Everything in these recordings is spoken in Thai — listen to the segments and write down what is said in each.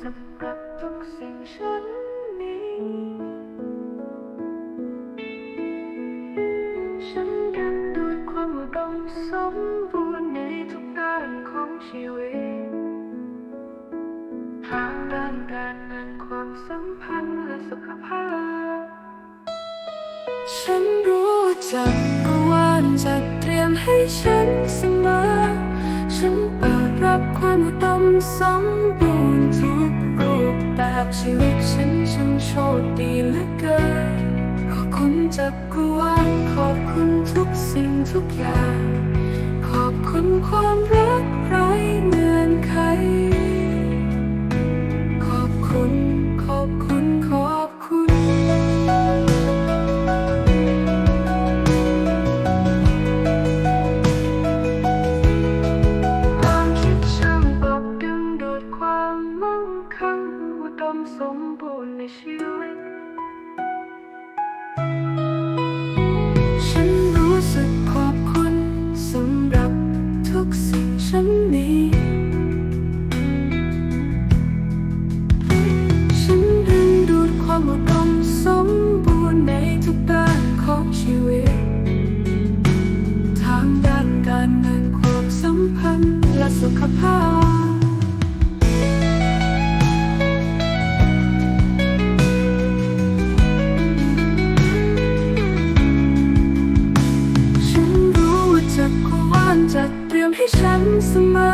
ำหรับทุกสิ่งฉันมีฉันเดินด้วยความอุดมสมบูรณ์ในทุกด้านของชีวิตทางด้านการเงินความสัมพันธ์และสุขภาพ ฉันรู้จักกวานจัดเตรียมให้ฉันเสมอ ฉันเปิดรับความอุดมสมบูรณ์ แบบชีวิตฉันช่างโชคดีเหลือเกินขอบคุณจักรวานขอบคุณทุกสิ่งทุกอย่าง ขอบคุณความรัก มสมบูรณ์ในชีวิต ฉันรู้สึกขอบคุณสำหรับทุกสิ่งฉันมีฉันดึงดูดความอุดมสมบูรณ์ในทุกด้านของชีวิต ทางด้านการเงินความสัมพันธ์และสุขภาพ มให้ฉันเสมอ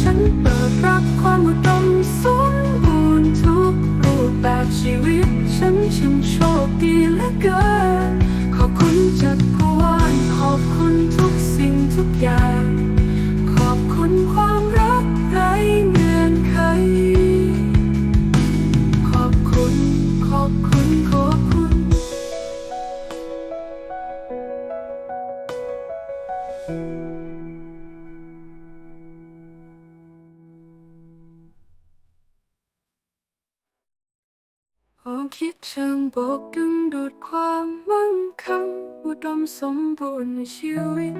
ฉันเปิดรับความอุดมสมบูรณ์ทุกรูปแบบชีวิต ฉันช่างโชคดีเหลือเกิน ขอบคุณจักรวาลขอบคุณทุกสิ่งทุกอย่าง ขอบคุณความรักไร้เงื่อนไข ขอบคุณ ขอบคุณ ขอบคุณ ความคิดเชิงบกดึงดูดความมั่งคั่งอุดมสมบูรณ์ในชีวิต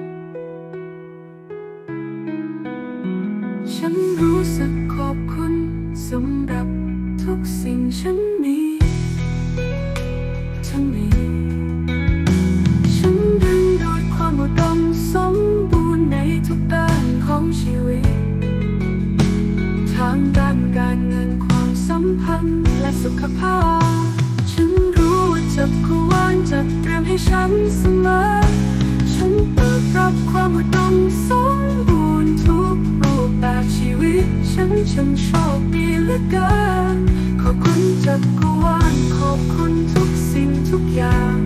ฉันรู้สึกขอบคุณสำหรับทุกสิ่งฉันมีฉันมีฉันดึงดูดความอุดมสมบูรณ์ในทุกด้านของชีวิต ทางด้านการเงินความสัมพันธ์และสุขภาพ ฉันเสมอ ฉันต้องรับความอุดมสมบูรณ์ทุกรูปแบบชีวิต ฉันช่างโชคดีเหลือเกิน ขอบคุณจักรวาลขอบคุณทุกสิ่งทุกอย่าง